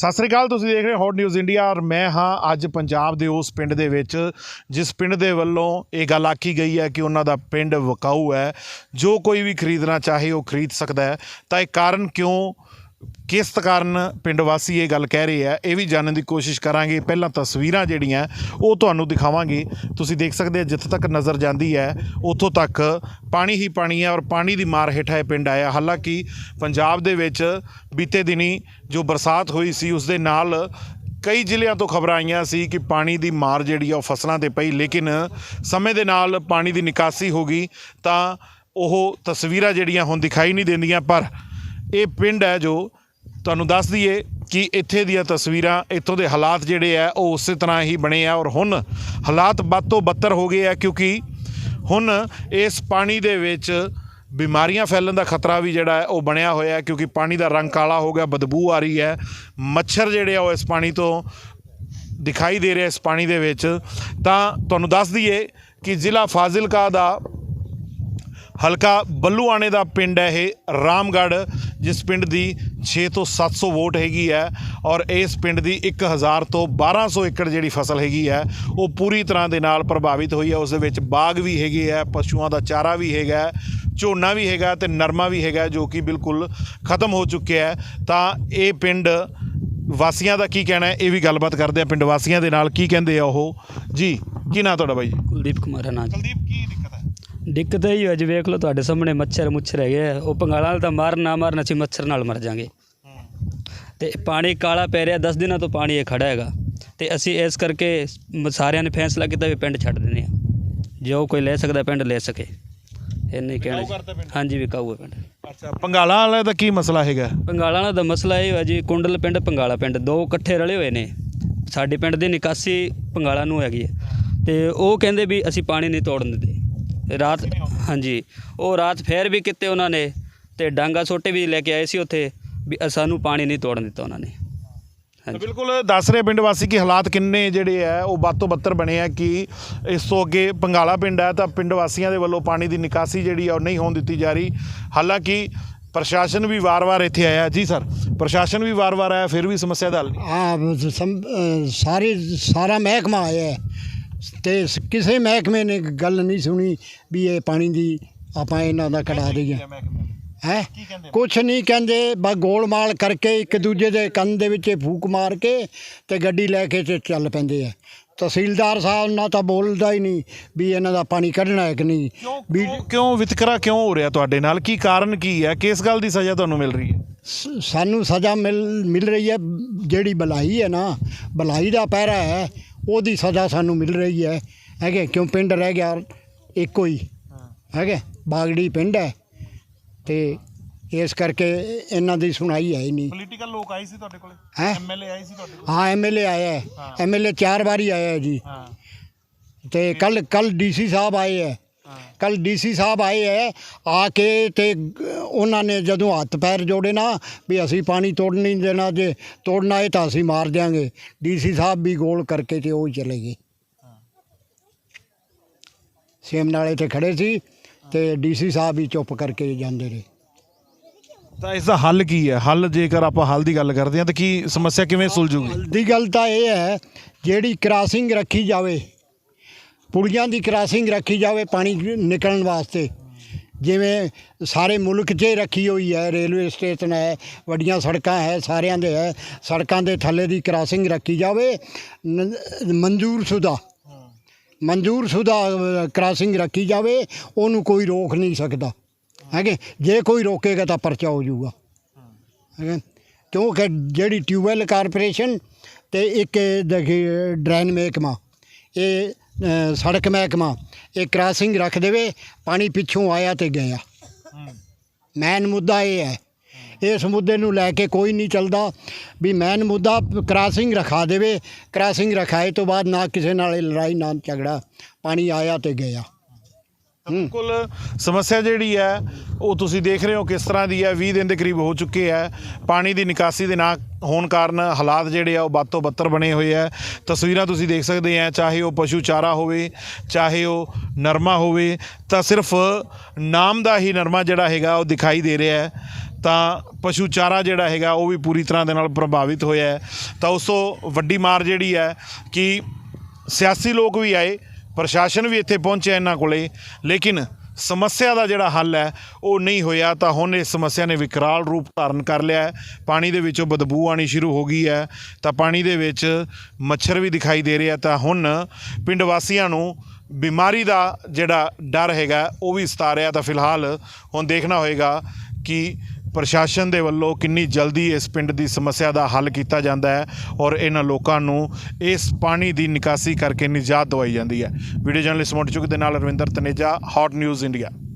ਸਤਿ ਸ੍ਰੀ ਅਕਾਲ, ਤੁਸੀਂ ਦੇਖ ਰਹੇ ਹੋ ਹੌਟ ਨਿਊਜ਼ ਇੰਡੀਆ ਔਰ ਮੈਂ ਹਾਂ ਅੱਜ ਪੰਜਾਬ ਦੇ ਉਸ ਪਿੰਡ ਦੇ ਵਿੱਚ, ਜਿਸ ਪਿੰਡ ਦੇ ਵੱਲੋਂ ਇਹ ਗੱਲ ਆਖੀ ਗਈ ਹੈ ਕਿ ਉਹਨਾਂ ਦਾ ਪਿੰਡ ਵਕਾਊ ਹੈ। ਜੋ ਕੋਈ ਵੀ ਖਰੀਦਣਾ ਚਾਹੇ ਉਹ ਖਰੀਦ ਸਕਦਾ ਹੈ। ਤਾਂ ਇਹ ਕਾਰਨ ਕਿਉਂ ਕਿਸ ਕਾਰਨ ਪਿੰਡ ਵਾਸੀ ਇਹ ਗੱਲ ਕਹਿ ਰਹੇ ਆ, ਇਹ ਵੀ ਜਾਣਨ ਦੀ ਕੋਸ਼ਿਸ਼ ਕਰਾਂਗੇ। ਪਹਿਲਾਂ ਤਸਵੀਰਾਂ ਜਿਹੜੀਆਂ, ਉਹ ਤੁਹਾਨੂੰ ਦਿਖਾਵਾਂਗੇ। ਤੁਸੀਂ ਦੇਖ ਸਕਦੇ ਆ, ਜਿੱਥੇ ਤੱਕ ਨਜ਼ਰ ਜਾਂਦੀ ਹੈ, ਉੱਥੋਂ ਤੱਕ ਪਾਣੀ ਹੀ ਪਾਣੀ ਹੈ ਔਰ ਪਾਣੀ ਦੀ ਮਾਰ ਹੇਠਾਂ ਇਹ ਪਿੰਡ ਆਇਆ। ਹਾਲਾਂਕਿ ਪੰਜਾਬ ਦੇ ਵਿੱਚ ਬੀਤੇ ਦਿਨੀ ਜੋ ਬਰਸਾਤ ਹੋਈ ਸੀ, ਉਸ ਦੇ ਨਾਲ ਕਈ ਜ਼ਿਲ੍ਹਿਆਂ ਤੋਂ ਖਬਰਾਂ ਆਈਆਂ ਸੀ ਕਿ ਪਾਣੀ ਦੀ ਮਾਰ ਜਿਹੜੀ ਆ, ਉਹ ਫਸਲਾਂ ਤੇ ਪਈ। ਲੇਕਿਨ ਸਮੇਂ ਦੇ ਨਾਲ ਪਾਣੀ ਦੀ ਨਿਕਾਸੀ ਹੋ ਗਈ ਤਾਂ ਉਹ ਤਸਵੀਰਾਂ ਜਿਹੜੀਆਂ ਹੁਣ ਦਿਖਾਈ ਨਹੀਂ ਦਿੰਦੀਆਂ, ਪਰ ਇਹ ਪਿੰਡ ਹੈ ਜੋ ਤੁਹਾਨੂੰ ਦੱਸ ਦਈਏ ਕਿ ਇੱਥੇ ਦੀਆਂ ਤਸਵੀਰਾਂ, ਇੱਥੋਂ ਦੇ ਹਾਲਾਤ ਜਿਹੜੇ ਆ, ਉਹ ਉਸੇ ਤਰ੍ਹਾਂ ਹੀ ਬਣੇ ਆ ਔਰ ਹੁਣ ਹਾਲਾਤ ਵੱਧ ਤੋਂ ਬੱਤਰ ਹੋ ਗਏ ਆ ਕਿਉਂਕਿ ਹੁਣ ਇਸ ਪਾਣੀ ਦੇ ਵਿੱਚ ਬਿਮਾਰੀਆਂ ਫੈਲਣ ਦਾ ਖਤਰਾ ਵੀ ਜਿਹੜਾ ਹੈ, ਉਹ ਬਣਿਆ ਹੋਇਆ ਹੈ ਕਿਉਂਕਿ ਪਾਣੀ ਦਾ ਰੰਗ ਕਾਲਾ ਹੋ ਗਿਆ, ਬਦਬੂ ਆ ਰਹੀ ਹੈ। ਮੱਛਰ ਜਿਹੜੇ ਆ, ਉਹ ਇਸ ਪਾਣੀ ਤੋਂ ਦਿਖਾਈ ਦੇ ਰਿਹਾ ਇਸ ਪਾਣੀ ਦੇ ਵਿੱਚ। ਤਾਂ ਤੁਹਾਨੂੰ ਦੱਸ ਦਈਏ ਕਿ ਜ਼ਿਲ੍ਹਾ ਫਾਜ਼ਿਲਕਾ ਦਾ ਹਲਕਾ ਬੱਲੂਆਣੇ ਦਾ ਪਿੰਡ ਹੈ ਇਹ, ਰਾਮਗੜ੍ਹ। ਜਿਸ ਪਿੰਡ ਦੀ 6 ਤੋਂ 700 ਵੋਟ ਹੈਗੀ ਹੈ ਔਰ ਇਸ ਪਿੰਡ ਦੀ 1000 ਤੋਂ 1200 ਏਕੜ ਜਿਹੜੀ ਫਸਲ ਹੈਗੀ ਹੈ ਉਹ ਪੂਰੀ ਤਰ੍ਹਾਂ ਦੇ ਨਾਲ ਪ੍ਰਭਾਵਿਤ ਹੋਈ ਹੈ। ਉਸ ਦੇ ਵਿੱਚ ਬਾਗ ਵੀ ਹੈਗੇ ਹੈ ਪਸ਼ੂਆਂ ਦਾ ਚਾਰਾ ਵੀ ਹੈਗਾ ਝੋਨਾ ਵੀ ਹੈਗਾ ਤੇ ਨਰਮਾ ਵੀ ਹੈਗਾ ਜੋ ਕਿ ਬਿਲਕੁਲ ਖਤਮ ਹੋ ਚੁੱਕਿਆ ਹੈ। ਤਾਂ ਇਹ ਪਿੰਡ ਵਾਸੀਆਂ ਦਾ ਕੀ ਕਹਿਣਾ ਹੈ? ਇਹ ਵੀ ਗੱਲਬਾਤ ਕਰਦੇ ਆ ਪਿੰਡ ਵਾਸੀਆਂ ਦੇ ਨਾਲ ਕੀ ਕਹਿੰਦੇ ਆ ਉਹ? ਜੀ ਕੀ ਨਾਂ ਤੁਹਾਡਾ ਬਾਈ ਜੀ? ਕੁਲਦੀਪ ਕੁਮਾਰ ਹੈ ਨਾਂ ਜੀ। ਕੁਲਦੀਪ ਕੀ ਦਿੱਕਤ ਇਹ ਹੀ ਹੈ ਜੀ ਵੇਖ ਲਓ ਤੁਹਾਡੇ ਸਾਹਮਣੇ ਮੱਛਰ ਮੁੱਛਰ ਹੈਗੇ ਆ। ਉਹ ਪੰਗਾਲਾਂ ਨਾਲ ਤਾਂ ਮਾਰਨ ਨਾ ਮਾਰਨ ਅਸੀਂ ਮੱਛਰ ਨਾਲ ਮਰ ਜਾਾਂਗੇ। ਤੇ ਪਾਣੀ ਕਾਲਾ ਪੈ ਰਿਹਾ 10 ਦਿਨਾਂ ਤੋਂ ਪਾਣੀ ਇਹ ਖੜਾ ਹੈਗਾ। ਤੇ ਅਸੀਂ ਇਸ ਕਰਕੇ ਸਾਰਿਆਂ ਨੇ ਫੈਸਲਾ ਕੀਤਾ ਵੀ ਪਿੰਡ ਛੱਡ ਦਿੰਦੇ ਆ ਜੋ ਕੋਈ ਲੈ ਸਕਦਾ ਪਿੰਡ ਲੈ ਸਕੇ। ਇਹ ਨਹੀਂ ਕਹਿਣਾ? ਹਾਂਜੀ ਵਿਕਾਊ ਹੈ ਪਿੰਡ। ਅੱਛਾ ਪੰਗਾਲਾ ਵਾਲੇ ਦਾ ਕੀ ਮਸਲਾ ਹੈਗਾ? ਪੰਗਾਲਾਂ ਦਾ ਤਾਂ ਮਸਲਾ ਇਹ ਹੈ ਜੀ ਕੁੰਡਲ ਪਿੰਡ ਪੰਗਾਲਾ ਪਿੰਡ। ਦੋ ਇਕੱਠੇ ਰਲੇ ਹੋਏ ਨੇ। ਸਾਡੇ ਪਿੰਡ ਦੀ ਨਿਕਾਸੀ ਪੰਗਾਲਾ ਨੂੰ ਹੈਗੀ ਹੈ। ਤੇ ਉਹ ਕਹਿੰਦੇ ਵੀ ਅਸੀਂ ਪਾਣੀ ਨਹੀਂ ਤੋੜਨ ਦਿੰਦੇ। ਰਾਤ ਹਾਂਜੀ। ਉਹ ਰਾਤ ਫੇਰ ਵੀ ਕਿਤੇ ਉਹਨਾਂ ਨੇ ਤੇ ਡਾਂਗਾ ਛੋਟੇ ਵੀ ਲੈ ਕੇ ਆਏ ਸੀ ਉੱਥੇ ਵੀ ਸਾਨੂੰ ਪਾਣੀ ਨਹੀਂ ਤੋੜਨ ਦਿੱਤਾ ਉਹਨਾਂ ਨੇ। ਤਾਂ ਹਾਂਜੀ। ਬਿਲਕੁਲ ਦੱਸ ਰਹੇ ਪਿੰਡ ਵਾਸੀ ਕਿ ਹਾਲਾਤ ਕਿੰਨੇ ਜਿਹੜੇ ਆ ਉਹ ਵੱਧ ਤੋਂ ਬੱਤਰ ਬਣੇ ਆ ਕਿ ਇਸ ਤੋਂ ਅੱਗੇ ਪੰਗਾਲਾ ਪਿੰਡ ਹੈ ਤਾਂ ਪਿੰਡ ਵਾਸੀਆਂ ਦੇ ਵੱਲੋਂ ਪਾਣੀ ਦੀ ਨਿਕਾਸੀ ਜਿਹੜੀ ਆ ਉਹ ਨਹੀਂ ਹੋਣ ਦਿੱਤੀ ਜਾ ਰਹੀ। ਹਾਲਾਂਕਿ ਪ੍ਰਸ਼ਾਸਨ ਵੀ ਵਾਰ-ਵਾਰ ਇੱਥੇ ਆਇਆ। ਜੀ ਸਰ ਪ੍ਰਸ਼ਾਸਨ ਵੀ ਵਾਰ-ਵਾਰ ਆਇਆ ਫਿਰ ਵੀ ਸਮੱਸਿਆ ਦਾ ਹੱਲ ਨਹੀਂ। ਆ ਸਮ- ਅ, ਸਾਰੇ ਸਾਰਾ ਮਹਿਕਮਾ ਆਇਆ ਹੈ। ਤੇ ਸ- ਕਿਸੇ ਮਹਿਕਮੇ ਨੇ ਗੱਲ ਨਹੀਂ ਸੁਣੀ ਵੀ ਇਹ ਪਾਣੀ ਦੀ ਆਪਾਂ ਇਹਨਾਂ ਦਾ ਕਢਾ ਦਈਏ। ਹੈ? ਨੇ? ਕੁਛ ਨਹੀਂ ਕਹਿੰਦੇ ਬਸ ਗੋਲਮਾਲ ਕਰਕੇ ਇੱਕ ਦੂਜੇ ਦੇ ਕੰਨ ਦੇ ਵਿੱਚ ਫੂਕ ਮਾਰ ਕੇ ਤੇ ਗੱਡੀ ਲੈ ਕੇ ਤੇ ਚੱਲ ਪੈਂਦੇ ਆ। ਤਹਿਸੀਲਦਾਰ ਸਾਹਿਬ ਨਾਲ ਤਾਂ ਬੋਲਦਾ ਹੀ ਨਹੀਂ ਵੀ ਇਹਨਾਂ ਦਾ ਪਾਣੀ ਕੱਢਣਾ ਹੈ ਕਿ ਨਹੀਂ। ਵੀ ਕਿਉਂ ਕਿਉਂ ਵਿਤਕਰਾ ਕਿਉਂ ਹੋ ਰਿਹਾ ਤੁਹਾਡੇ ਨਾਲ? ਕੀ ਕਾਰਨ ਕੀ ਹੈ? ਕਿਸ ਗੱਲ ਦੀ ਸਜ਼ਾ ਤੁਹਾਨੂੰ ਮਿਲ ਰਹੀ ਹੈ? ਸ- ਸਾਨੂੰ ਸਜ਼ਾ ਮਿਲ ਮਿਲ ਰਹੀ ਹੈ। ਜਿਹੜੀ ਬਲਾਈ ਹੈ ਨਾ ਬਲਾਈ ਦਾ ਪਹਿਰਾ ਹੈ। ਉਹਦੀ ਸਜ਼ਾ ਸਾਨੂੰ ਮਿਲ ਰਹੀ ਹੈ। ਹੈਗੇ? ਕਿਉਂ? ਪਿੰਡ ਰਹਿ ਗਿਆ ਇੱਕੋ ਹੀ। ਹੈਗੇ? ਬਾਗੜੀ ਪਿੰਡ ਹੈ। ਤੇ ਇਸ ਕਰਕੇ ਇਹਨਾਂ ਦੀ ਸੁਣਾਈ ਹੈ ਹੀ ਨਹੀਂ। ਪੋਲੀਟੀਕਲ ਲੋਕ ਆਏ ਸੀ ਤੁਹਾਡੇ ਕੋਲੇ? ਹੈਂ? ਐਮਐਲਏ ਆਏ ਸੀ ਤੁਹਾਡੇ ਹਾਂ ਐਮਐਲਏ ਆਇਆ ਹੈ। ਹਾਂ। ਐਮਐਲਏ ਚਾਰ ਵਾਰੀ ਆਇਆ ਹੈ ਜੀ। ਹਾਂ। ਤੇ ਕੱਲ ਕੱਲ ਡੀਸੀ ਸਾਹਿਬ ਆਏ ਹਾਂ। ਕੱਲ ਡੀਸੀ ਸਾਹਿਬ ਆਏ ਹੈ ਆ ਕੇ ਤੇ ਉਹਨਾਂ ਨੇ ਜਦੋਂ ਹੱਥ ਪੈਰ ਜੋੜੇ ਨਾ ਵੀ ਅਸੀਂ ਪਾਣੀ ਤੋੜ ਨਹੀਂ ਦੇਣਾ ਜੇ ਤੋੜਨਾ ਹੈ ਤਾਂ ਅਸੀਂ ਮਾਰ ਦਿਆਂਗੇ। ਡੀਸੀ ਸਾਹਿਬ ਵੀ ਗੋਲ ਕਰਕੇ ਤੇ ਉਹ ਚਲੇ ਗਏ। ਸੇਮ ਨਾਲੇ ਤੇ ਖੜੇ ਸੀ ਤੇ ਡੀਸੀ ਸਾਹਿਬ ਵੀ ਚੁੱਪ ਕਰਕੇ ਜਾਂਦੇ ਰਹੇ। ਤਾਂ ਇਸ ਦਾ ਹੱਲ ਕੀ ਹੈ ਹੱਲ ਜੇਕਰ ਆਪਾਂ ਹੱਲ ਦੀ ਗੱਲ ਕਰਦੇ ਹਾਂ ਤਾਂ ਕੀ ਸਮੱਸਿਆ ਕਿਵੇਂ ਸੁਲਝੂਗੀ? ਦੀ ਗੱਲ ਤਾਂ ਇਹ ਹੈ ਜਿਹੜੀ ਕ੍ਰਾਸਿੰਗ ਰੱਖੀ ਜਾਵੇ ਪੁਲੀਆਂ ਦੀ ਕ੍ਰਾਸਿੰਗ ਰੱਖੀ ਜਾਵੇ ਪਾਣੀ ਨਿਕਲਣ ਵਾਸਤੇ। ਜਿਵੇਂ ਸਾਰੇ ਮੁਲਕ 'ਚ ਰੱਖੀ ਹੋਈ ਹੈ, ਰੇਲਵੇ ਸਟੇਸ਼ਨ ਹੈ, ਵੱਡੀਆਂ ਸੜਕਾਂ ਹੈ, ਸਾਰਿਆਂ ਦੇ ਹੈ, ਸੜਕਾਂ ਦੇ ਥੱਲੇ ਦੀ ਕ੍ਰਾਸਿੰਗ ਰੱਖੀ ਜਾਵੇ, ਨ- ਮਨਜ਼ੂਰ ਸ਼ੁਦਾ। ਮਨਜ਼ੂਰ ਸ਼ੁਦਾ ਕ੍ਰਾਸਿੰਗ ਰੱਖੀ ਜਾਵੇ, ਉਹਨੂੰ ਕੋਈ ਰੋਕ ਨਹੀਂ ਸਕਦਾ। ਹੈਗੇ? ਜੇ ਕੋਈ ਰੋਕੇਗਾ ਤਾਂ ਪਰਚਾ ਹੋ ਜਾਊਗਾ। ਹੈਗਾ? ਕਿਉਂਕਿ ਜਿਹੜੀ ਟਿਊਬਵੈੱਲ ਕਾਰਪੋਰੇਸ਼ਨ ਤੇ ਇੱਕ ਦੇਖੀ, ਡਰੇਨ ਮਹਿਕਮਾ ਇਹ ਸੜਕ ਮਹਿਕਮਾ ਇਹ ਕ੍ਰਾਸਿੰਗ ਰੱਖ ਦੇਵੇ ਪਾਣੀ ਪਿੱਛੋਂ ਆਇਆ ਤੇ ਗਿਆ। ਮੈਨ ਮੁੱਦਾ ਇਹ ਹੈ। ਇਸ ਮੁੱਦੇ ਨੂੰ ਲੈ ਕੇ ਕੋਈ ਨਹੀਂ ਚੱਲਦਾ ਵੀ ਮੈਨ ਮੁੱਦਾ ਕ੍ਰਾਸਿੰਗ ਰਖਾ ਦੇਵੇ। ਕ੍ਰਾਸਿੰਗ ਰਖਾਏ ਤੋਂ ਬਾਅਦ ਨਾ ਕਿਸੇ ਨਾਲ ਲੜਾਈ ਨਾ ਝਗੜਾ। ਪਾਣੀ ਆਇਆ ਤੇ ਗਿਆ। ਬਿਲਕੁਲ ਸਮੱਸਿਆ ਜਿਹੜੀ ਹੈ, ਉਹ ਤੁਸੀਂ ਦੇਖ ਰਹੇ ਹੋ ਕਿਸ ਤਰ੍ਹਾਂ ਦੀ ਹੈ। 20 ਦਿਨ ਦੇ ਕਰੀਬ ਹੋ ਚੁੱਕੇ ਹੈ। ਪਾਣੀ ਦੀ ਨਿਕਾਸੀ ਦੇ ਨਾ ਹੋਣ ਕਾਰਨ ਹਾਲਾਤ ਜਿਹੜੇ ਆ, ਉਹ ਵੱਧ ਤੋਂ ਬੱਤਰ ਬਣੇ ਹੋਏ ਆ ਤਸਵੀਰਾਂ ਤੁਸੀਂ ਦੇਖ ਸਕਦੇ ਆ ਚਾਹੇ ਉਹ ਪਸ਼ੂ ਚਾਰਾ ਹੋਵੇ, ਚਾਹੇ ਉਹ ਨਰਮਾ ਹੋਵੇ, ਤਾਂ ਸਿਰਫ ਨਾਮ ਦਾ ਹੀ ਨਰਮਾ ਜਿਹੜਾ ਹੈਗਾ, ਉਹ ਦਿਖਾਈ ਦੇ ਰਿਹਾ ਹੈ। ਤਾਂ ਪਸ਼ੂ ਚਾਰਾ ਜਿਹੜਾ ਹੈਗਾ, ਉਹ ਵੀ ਪੂਰੀ ਤਰ੍ਹਾਂ ਦੇ ਨਾਲ ਪ੍ਰਭਾਵਿਤ ਹੋਇਆ ਹੈ। ਤਾਂ ਉਸ ਤੋਂ ਵੱਡੀ ਮਾਰ ਜਿਹੜੀ ਹੈ ਕਿ ਸਿਆਸੀ ਲੋਕ ਵੀ ਆਏ ਪ੍ਰਸ਼ਾਸਨ ਵੀ ਇੱਥੇ ਪਹੁੰਚਿਆ ਇਹਨਾਂ ਕੋਲੇ, ਲੇਕਿਨ ਸਮੱਸਿਆ ਦਾ ਜਿਹੜਾ ਹੱਲ ਹੈ, ਉਹ ਨਹੀਂ ਹੋਇਆ, ਤਾਂ ਹੁਣ ਇਸ ਸਮੱਸਿਆ ਨੇ ਵਿਕਰਾਲ ਰੂਪ ਧਾਰਨ ਕਰ ਲਿਆ ਹੈ। ਪਾਣੀ ਦੇ ਵਿੱਚੋਂ ਬਦਬੂ ਆਣੀ ਸ਼ੁਰੂ ਹੋ ਗਈ ਹੈ, ਤਾਂ ਪਾਣੀ ਦੇ ਵਿੱਚ ਮੱਛਰ ਵੀ ਦਿਖਾਈ ਦੇ ਰਿਹਾ ਤਾਂ ਹੁਣ ਪਿੰਡ ਵਾਸੀਆਂ ਨੂੰ ਬਿਮਾਰੀ ਦਾ ਜਿਹੜਾ ਡਰ ਹੈਗਾ, ਉਹ ਵੀ ਸਤਾ ਰਿਹਾ, ਤਾਂ ਫਿਲਹਾਲ ਹੁਣ ਦੇਖਣਾ ਹੋਏਗਾ ਕਿ ਪ੍ਰਸ਼ਾਸਨ ਦੇ ਵੱਲੋਂ ਕਿੰਨੀ ਜਲਦੀ ਇਸ ਪਿੰਡ ਦੀ ਸਮੱਸਿਆ ਦਾ ਹੱਲ ਕੀਤਾ ਜਾਂਦਾ ਹੈ ਔਰ ਇਹਨਾਂ ਲੋਕਾਂ ਨੂੰ ਇਸ ਪਾਣੀ ਦੀ ਨਿਕਾਸੀ ਕਰਕੇ ਨਿਜਾਤ ਦਵਾਈ ਜਾਂਦੀ ਹੈ। ਵੀਡੀਓ ਜਰਨਲਿਸਟ ਮੋਟਚੁਕ ਦੇ ਨਾਲ Ravinder Taneja hot news India